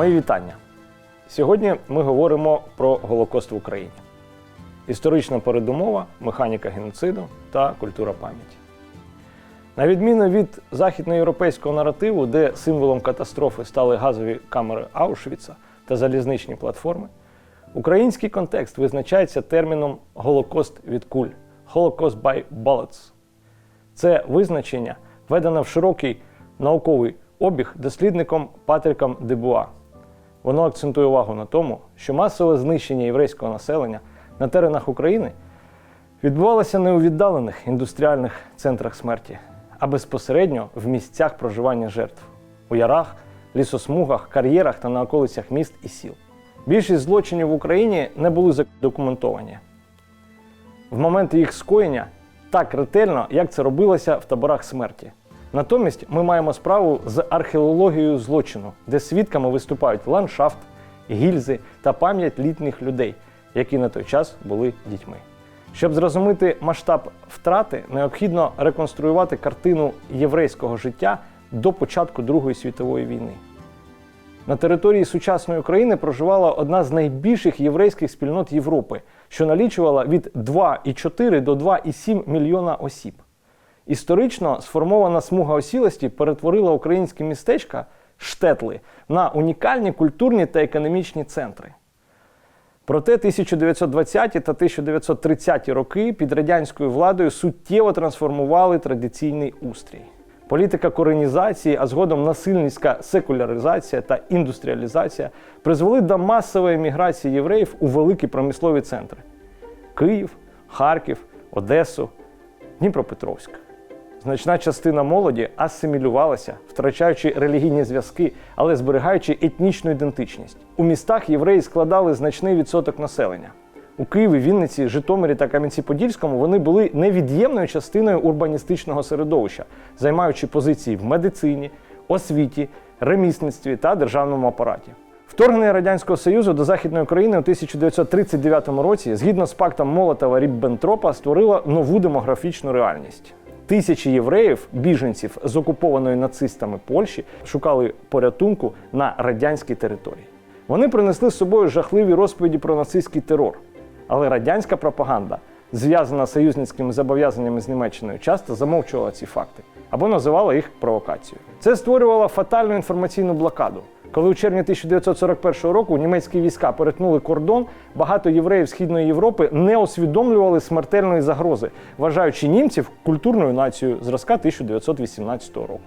Мої вітання. Сьогодні ми говоримо про Голокост в Україні. Історична передумова, механіка геноциду та культура пам'яті. На відміну від західноєвропейського наративу, де символом катастрофи стали газові камери Аушвіца та залізничні платформи, український контекст визначається терміном Голокост від куль Holocaust by bullets. Це визначення введено в широкий науковий обіг дослідником Патріком Дебуа. Воно акцентує увагу на тому, що масове знищення єврейського населення на теренах України відбувалося не у віддалених індустріальних центрах смерті, а безпосередньо в місцях проживання жертв у ярах, лісосмугах, кар'єрах та на околицях міст і сіл. Більшість злочинів в Україні не були задокументовані. В момент їх скоєння так ретельно, як це робилося в таборах смерті. Натомість ми маємо справу з археологією злочину, де свідками виступають ландшафт, гільзи та пам'ять літніх людей, які на той час були дітьми. Щоб зрозуміти масштаб втрати, необхідно реконструювати картину єврейського життя до початку Другої світової війни. На території сучасної України проживала одна з найбільших єврейських спільнот Європи, що налічувала від 2,4 до 2,7 мільйона осіб. Історично сформована смуга осілості перетворила українські містечка штетли на унікальні культурні та економічні центри. Проте 1920 та 1930 роки під радянською владою суттєво трансформували традиційний устрій. Політика коренізації, а згодом насильницька секуляризація та індустріалізація призвели до масової міграції євреїв у великі промислові центри: Київ, Харків, Одесу, Дніпропетровськ. Значна частина молоді асимілювалася, втрачаючи релігійні зв'язки, але зберігаючи етнічну ідентичність. У містах євреї складали значний відсоток населення. У Києві, Вінниці, Житомирі та Кам'янці-Подільському вони були невід'ємною частиною урбаністичного середовища, займаючи позиції в медицині, освіті, ремісництві та державному апараті. Вторгнення Радянського Союзу до Західної України у 1939 році, згідно з пактом Молотова Ріббентропа, створило нову демографічну реальність. Тисячі євреїв, біженців з окупованої нацистами Польщі, шукали порятунку на радянській території. Вони принесли з собою жахливі розповіді про нацистський терор. Але радянська пропаганда, зв'язана з союзницькими зобов'язаннями з Німеччиною, часто замовчувала ці факти або називала їх провокацією. Це створювало фатальну інформаційну блокаду. Коли у червні 1941 року німецькі війська перетнули кордон, багато євреїв Східної Європи не усвідомлювали смертельної загрози, вважаючи німців культурною нацією зразка 1918 року.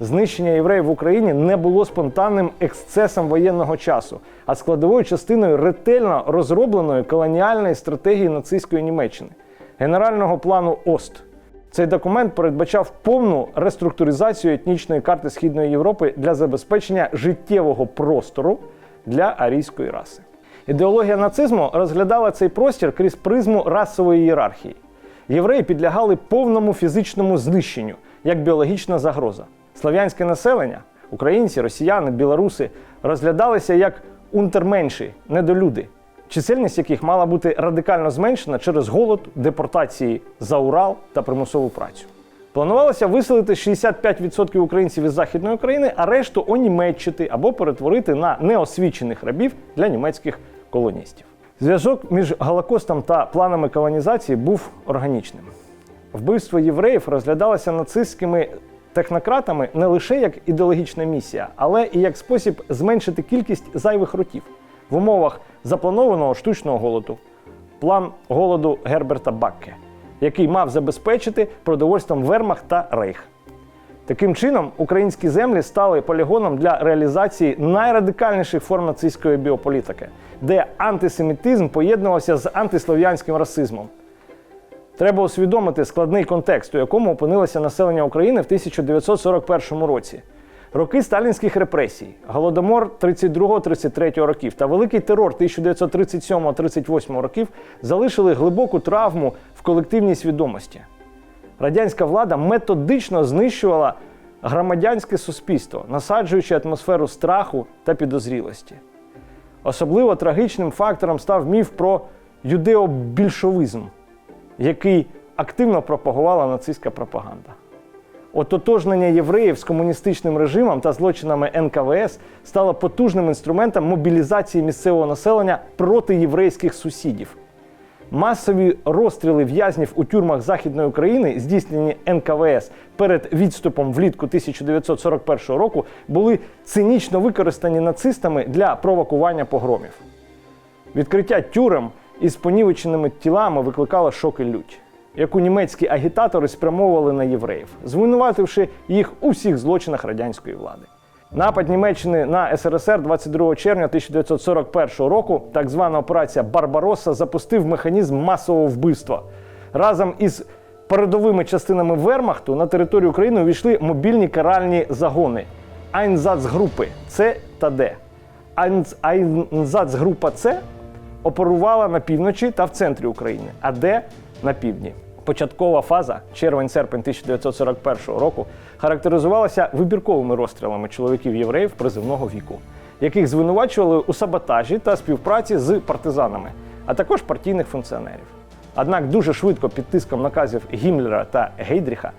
Знищення євреїв в Україні не було спонтанним ексцесом воєнного часу, а складовою частиною ретельно розробленої колоніальної стратегії нацистської Німеччини генерального плану ОСТ. Цей документ передбачав повну реструктуризацію етнічної карти Східної Європи для забезпечення життєвого простору для арійської раси. Ідеологія нацизму розглядала цей простір крізь призму расової ієрархії. Євреї підлягали повному фізичному знищенню як біологічна загроза. Слав'янське населення, українці, росіяни, білоруси розглядалися як унтерменші, недолюди, чисельність яких мала бути радикально зменшена через голод, депортації за Урал та примусову працю. Планувалося виселити 65% українців із Західної України, а решту онімеччити або перетворити на неосвічених рабів для німецьких колоністів. Зв'язок між Голокостом та планами колонізації був органічним. Вбивство євреїв розглядалося нацистськими технократами не лише як ідеологічна місія, але і як спосіб зменшити кількість зайвих ротів в умовах запланованого штучного голоду, план голоду Герберта Бакке, який мав забезпечити продовольством Вермахт та Рейх. Таким чином, українські землі стали полігоном для реалізації найрадикальніших форм нацистської біополітики, де антисемітизм поєднувався з антислов'янським расизмом. Треба усвідомити складний контекст, у якому опинилося населення України в 1941 році. Роки сталінських репресій, голодомор 32-33 років та великий терор 1937-38 років залишили глибоку травму в колективній свідомості. Радянська влада методично знищувала громадянське суспільство, насаджуючи атмосферу страху та підозрілості. Особливо трагічним фактором став міф про юдеобільшовизм, який активно пропагувала нацистська пропаганда. Ототожнення євреїв з комуністичним режимом та злочинами НКВС стало потужним інструментом мобілізації місцевого населення проти єврейських сусідів. Масові розстріли в'язнів у тюрмах Західної України, здійснені НКВС перед відступом влітку 1941 року, були цинічно використані нацистами для провокування погромів. Відкриття тюрем із понівеченими тілами викликало шок і лють, яку німецькі агітатори спрямовували на євреїв, звинувативши їх у всіх злочинах радянської влади. Напад Німеччини на СРСР 22 червня 1941 року, так звана операція Барбаросса, запустив механізм масового вбивства. Разом із передовими частинами Вермахту на територію України увійшли мобільні каральні загони Айнзацгрупи С та Д. Айнз- Айнзацгрупа С оперувала на півночі та в центрі України, а Д на півдні. Початкова фаза, червень-серпень 1941 року, характеризувалася вибірковими розстрілами чоловіків євреїв призивного віку, яких звинувачували у саботажі та співпраці з партизанами, а також партійних функціонерів. Однак дуже швидко під тиском наказів Гіммлера та Гейдріха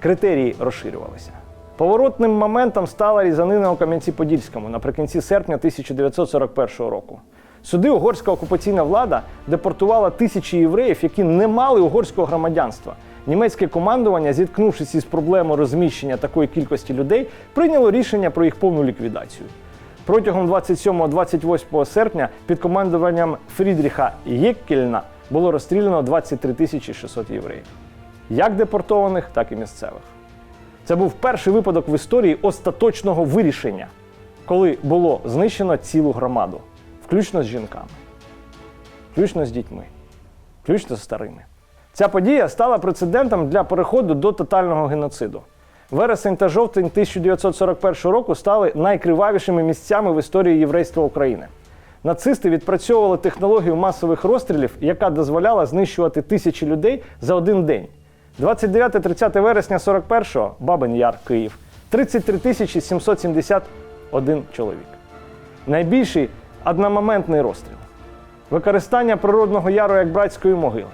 критерії розширювалися. Поворотним моментом стала різанина у Кам'янці-Подільському наприкінці серпня 1941 року. Сюди угорська окупаційна влада депортувала тисячі євреїв, які не мали угорського громадянства. Німецьке командування, зіткнувшись із проблемою розміщення такої кількості людей, прийняло рішення про їх повну ліквідацію. Протягом 27-28 серпня під командуванням Фрідріха Єккельна було розстріляно 23 тисячі 600 євреїв. Як депортованих, так і місцевих. Це був перший випадок в історії остаточного вирішення, коли було знищено цілу громаду, включно з жінками, включно з дітьми, включно з старими. Ця подія стала прецедентом для переходу до тотального геноциду. Вересень та жовтень 1941 року стали найкривавішими місцями в історії єврейства України. Нацисти відпрацьовували технологію масових розстрілів, яка дозволяла знищувати тисячі людей за один день. 29-30 вересня 41-го Бабин Яр, Київ. 33 тисячі 771 чоловік. Найбільший одномоментний розстріл. Використання природного яру як братської могили.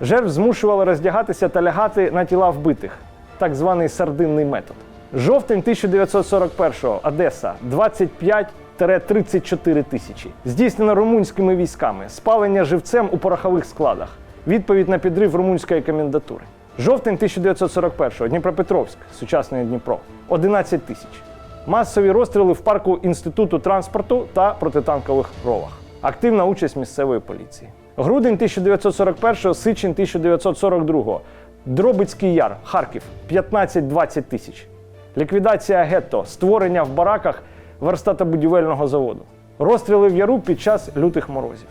Жертв змушували роздягатися та лягати на тіла вбитих, так званий сардинний метод. Жовтень 1941-го Одеса 25-34 тисячі. Здійснено румунськими військами, спалення живцем у порохових складах. Відповідь на підрив румунської комендатури. Жовтень 1941-го Дніпропетровськ, сучасний Дніпро 11 тисяч. Масові розстріли в парку Інституту транспорту та протитанкових ровах. Активна участь місцевої поліції. Грудень 1941-го, сичень 1942-го. Дробицький яр, Харків 15-20 тисяч. Ліквідація гетто, створення в бараках верстатобудівельного заводу. Розстріли в яру під час лютих морозів.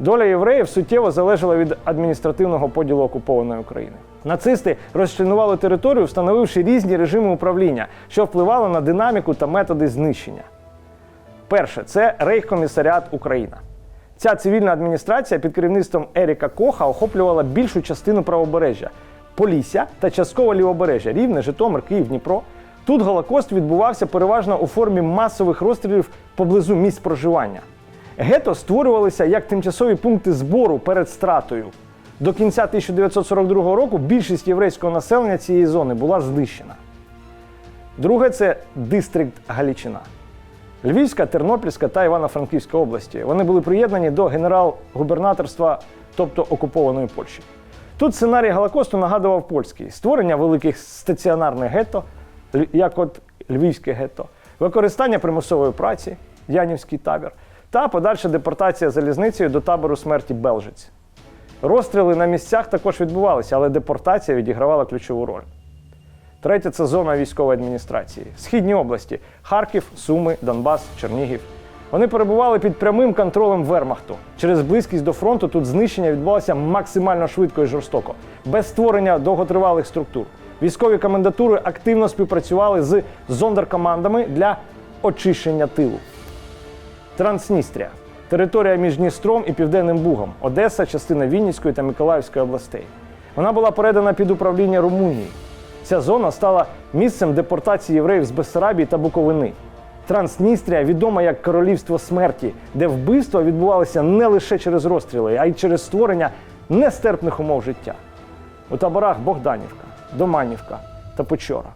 Доля євреїв суттєво залежала від адміністративного поділу окупованої України. Нацисти розчленували територію, встановивши різні режими управління, що впливало на динаміку та методи знищення. Перше це Рейхкомісаріат Україна. Ця цивільна адміністрація під керівництвом Еріка Коха охоплювала більшу частину правобережжя Полісся та частково лівобережжя Рівне, Житомир, Київ, Дніпро. Тут Голокост відбувався переважно у формі масових розстрілів поблизу місць проживання. Гето створювалися як тимчасові пункти збору перед стратою. До кінця 1942 року більшість єврейського населення цієї зони була знищена. Друге це дистрикт Галічина. Львівська, Тернопільська та Івано-Франківська області. Вони були приєднані до генерал-губернаторства, тобто окупованої Польщі. Тут сценарій Голокосту нагадував польський створення великих стаціонарних гетто, як от Львівське гетто, використання примусової праці, Янівський табір, та подальша депортація залізницею до табору смерті Белжиць. Розстріли на місцях також відбувалися, але депортація відігравала ключову роль. Третє це зона військової адміністрації. Східні області Харків, Суми, Донбас, Чернігів. Вони перебували під прямим контролем Вермахту. Через близькість до фронту тут знищення відбувалося максимально швидко і жорстоко, без створення довготривалих структур. Військові комендатури активно співпрацювали з зондеркомандами для очищення тилу. Трансністрія територія між Дністром і Південним Бугом, Одеса, частина Вінницької та Миколаївської областей. Вона була передана під управління Румунії. Ця зона стала місцем депортації євреїв з Бессарабії та Буковини. Трансністрія відома як королівство смерті, де вбивства відбувалися не лише через розстріли, а й через створення нестерпних умов життя. У таборах Богданівка, Доманівка та Печора.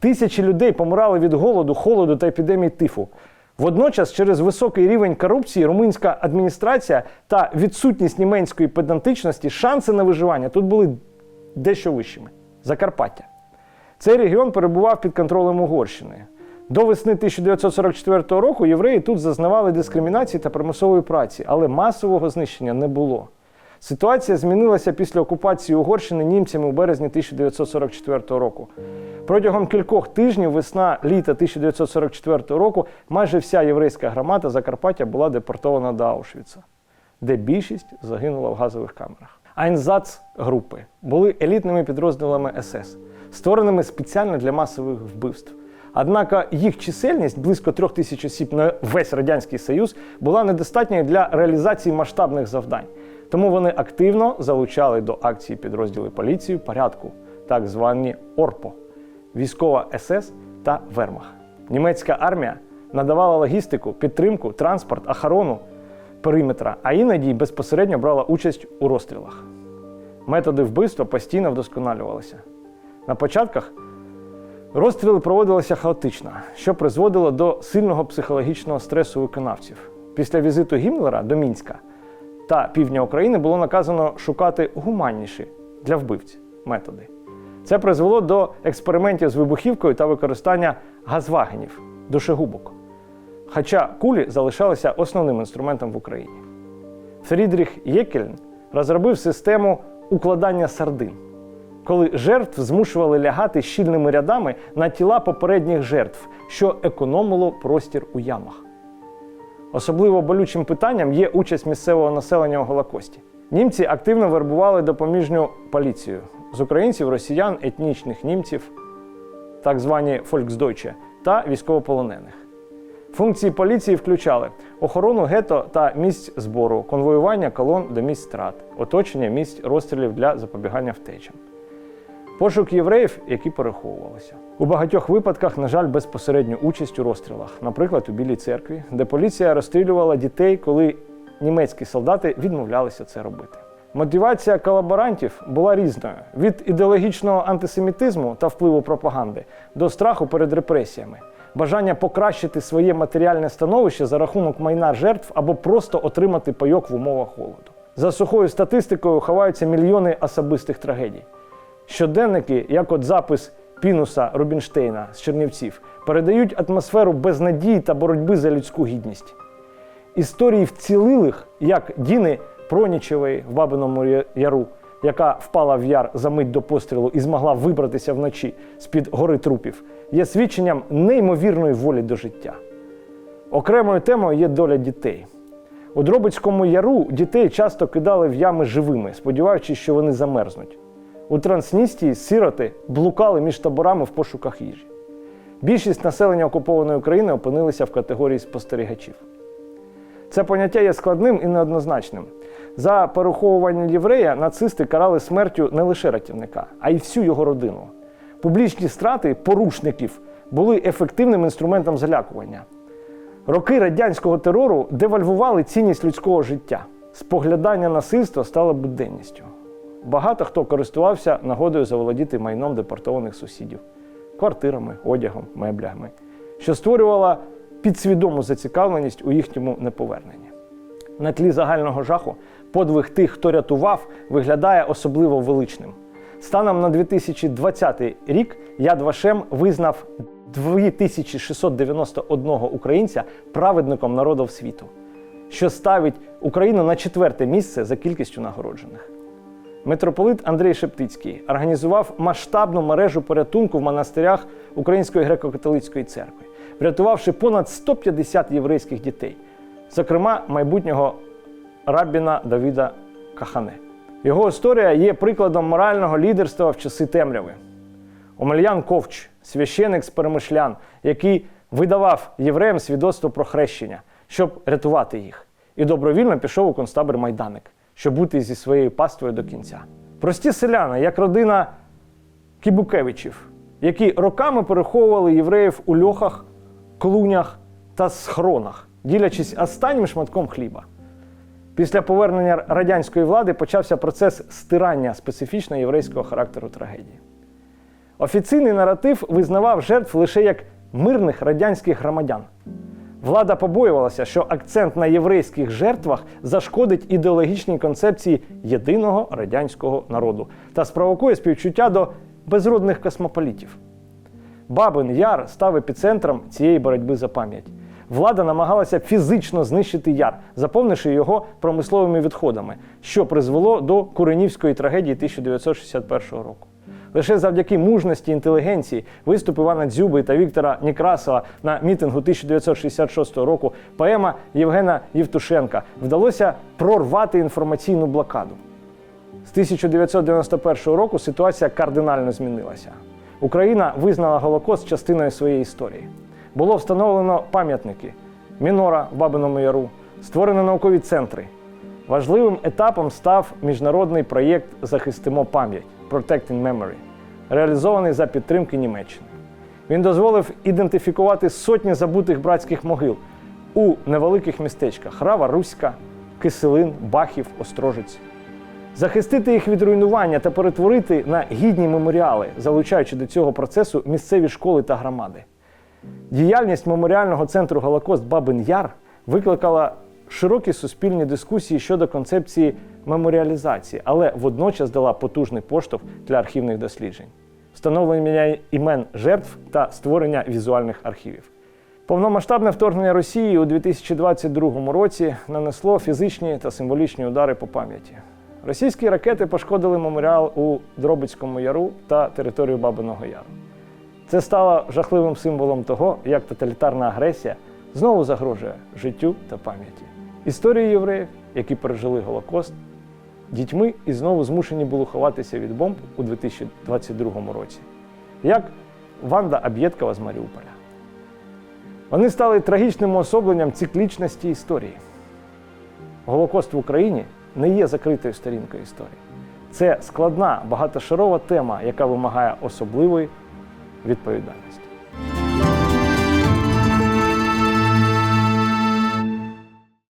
Тисячі людей помирали від голоду, холоду та епідемії тифу. Водночас, через високий рівень корупції, румунська адміністрація та відсутність німецької педантичності, шанси на виживання тут були дещо вищими. Закарпаття. Цей регіон перебував під контролем Угорщини. До весни 1944 року євреї тут зазнавали дискримінації та примусової праці, але масового знищення не було. Ситуація змінилася після окупації Угорщини німцями у березні 1944 року. Протягом кількох тижнів, весна літа 1944 року, майже вся єврейська громада Закарпаття була депортована до Аушвіца, де більшість загинула в газових камерах. Айнзац групи були елітними підрозділами СС, створеними спеціально для масових вбивств. Однак їх чисельність близько трьох тисяч осіб на весь радянський союз була недостатньою для реалізації масштабних завдань. Тому вони активно залучали до акції підрозділи поліції порядку, так звані ОРПО, військова СС та Вермах. Німецька армія надавала логістику, підтримку, транспорт, охорону периметра, а іноді безпосередньо брала участь у розстрілах. Методи вбивства постійно вдосконалювалися. На початках розстріли проводилися хаотично, що призводило до сильного психологічного стресу виконавців. Після візиту Гіммлера до Мінська та півдня України було наказано шукати гуманніші для вбивць методи. Це призвело до експериментів з вибухівкою та використання газвагенів, душегубок. Хоча кулі залишалися основним інструментом в Україні. Фрідріх Єкельн розробив систему укладання сардин, коли жертв змушували лягати щільними рядами на тіла попередніх жертв, що економило простір у ямах. Особливо болючим питанням є участь місцевого населення у Голокості. Німці активно вербували допоміжню поліцію з українців, росіян, етнічних німців, так звані Фольксдойче, та військовополонених. Функції поліції включали охорону гето та місць збору, конвоювання колон до місць страт, оточення місць розстрілів для запобігання втечам. Пошук євреїв, які переховувалися. У багатьох випадках, на жаль, безпосередню участь у розстрілах, наприклад, у Білій церкві, де поліція розстрілювала дітей, коли німецькі солдати відмовлялися це робити. Мотивація колаборантів була різною: від ідеологічного антисемітизму та впливу пропаганди до страху перед репресіями, бажання покращити своє матеріальне становище за рахунок майна жертв або просто отримати пайок в умовах холоду. За сухою статистикою ховаються мільйони особистих трагедій. Щоденники, як от запис Пінуса Рубінштейна з Чернівців, передають атмосферу безнадії та боротьби за людську гідність. Історії вцілилих, як Діни Пронічевої в Бабиному Яру, яка впала в яр за мить до пострілу і змогла вибратися вночі з-під гори трупів, є свідченням неймовірної волі до життя. Окремою темою є доля дітей. У Дробицькому яру дітей часто кидали в ями живими, сподіваючись, що вони замерзнуть. У Трансністії сироти блукали між таборами в пошуках їжі. Більшість населення окупованої України опинилися в категорії спостерігачів. Це поняття є складним і неоднозначним. За переховування єврея нацисти карали смертю не лише рятівника, а й всю його родину. Публічні страти порушників були ефективним інструментом залякування. Роки радянського терору девальвували цінність людського життя. Споглядання насильства стало буденністю. Багато хто користувався нагодою заволодіти майном депортованих сусідів, квартирами, одягом, меблями, що створювала підсвідому зацікавленість у їхньому неповерненні. На тлі загального жаху подвиг тих, хто рятував, виглядає особливо величним. Станом на 2020 рік Яд Вашем визнав 2691 українця праведником народів світу, що ставить Україну на четверте місце за кількістю нагороджених. Митрополит Андрій Шептицький організував масштабну мережу порятунку в монастирях Української греко-католицької церкви, врятувавши понад 150 єврейських дітей, зокрема майбутнього рабіна Давіда Кахане. Його історія є прикладом морального лідерства в часи темряви. Омельян Ковч, священик з перемишлян, який видавав євреям свідоцтво про хрещення, щоб рятувати їх, і добровільно пішов у концтабір Майданик, щоб бути зі своєю паствою до кінця. Прості селяни, як родина Кібукевичів, які роками переховували євреїв у льохах, клунях та схронах, ділячись останнім шматком хліба. Після повернення радянської влади почався процес стирання специфічно єврейського характеру трагедії. Офіційний наратив визнавав жертв лише як мирних радянських громадян. Влада побоювалася, що акцент на єврейських жертвах зашкодить ідеологічній концепції єдиного радянського народу та спровокує співчуття до безродних космополітів. Бабин Яр став епіцентром цієї боротьби за пам'ять. Влада намагалася фізично знищити яр, заповнивши його промисловими відходами, що призвело до Куренівської трагедії 1961 року. Лише завдяки мужності інтелігенції, виступ Івана Дзюби та Віктора Некрасова на мітингу 1966 року, поема Євгена Євтушенка вдалося прорвати інформаційну блокаду. З 1991 року ситуація кардинально змінилася. Україна визнала Голокост частиною своєї історії. Було встановлено пам'ятники Мінора в Бабиному Яру, створено наукові центри. Важливим етапом став міжнародний проєкт Захистимо пам'ять Protecting Memory, реалізований за підтримки Німеччини. Він дозволив ідентифікувати сотні забутих братських могил у невеликих містечках Рава, Руська, Киселин, Бахів, Острожець захистити їх від руйнування та перетворити на гідні меморіали, залучаючи до цього процесу місцеві школи та громади. Діяльність меморіального центру Голокост Бабин Яр викликала широкі суспільні дискусії щодо концепції меморіалізації, але водночас дала потужний поштовх для архівних досліджень, встановлення імен жертв та створення візуальних архівів. Повномасштабне вторгнення Росії у 2022 році нанесло фізичні та символічні удари по пам'яті. Російські ракети пошкодили меморіал у Дробицькому яру та територію Бабиного Яру. Це стало жахливим символом того, як тоталітарна агресія знову загрожує життю та пам'яті. Історії євреїв, які пережили Голокост, дітьми і знову змушені були ховатися від бомб у 2022 році, як Ванда Аб'єткова з Маріуполя. Вони стали трагічним уособленням циклічності історії. Голокост в Україні не є закритою сторінкою історії. Це складна, багатошарова тема, яка вимагає особливої відповідальності.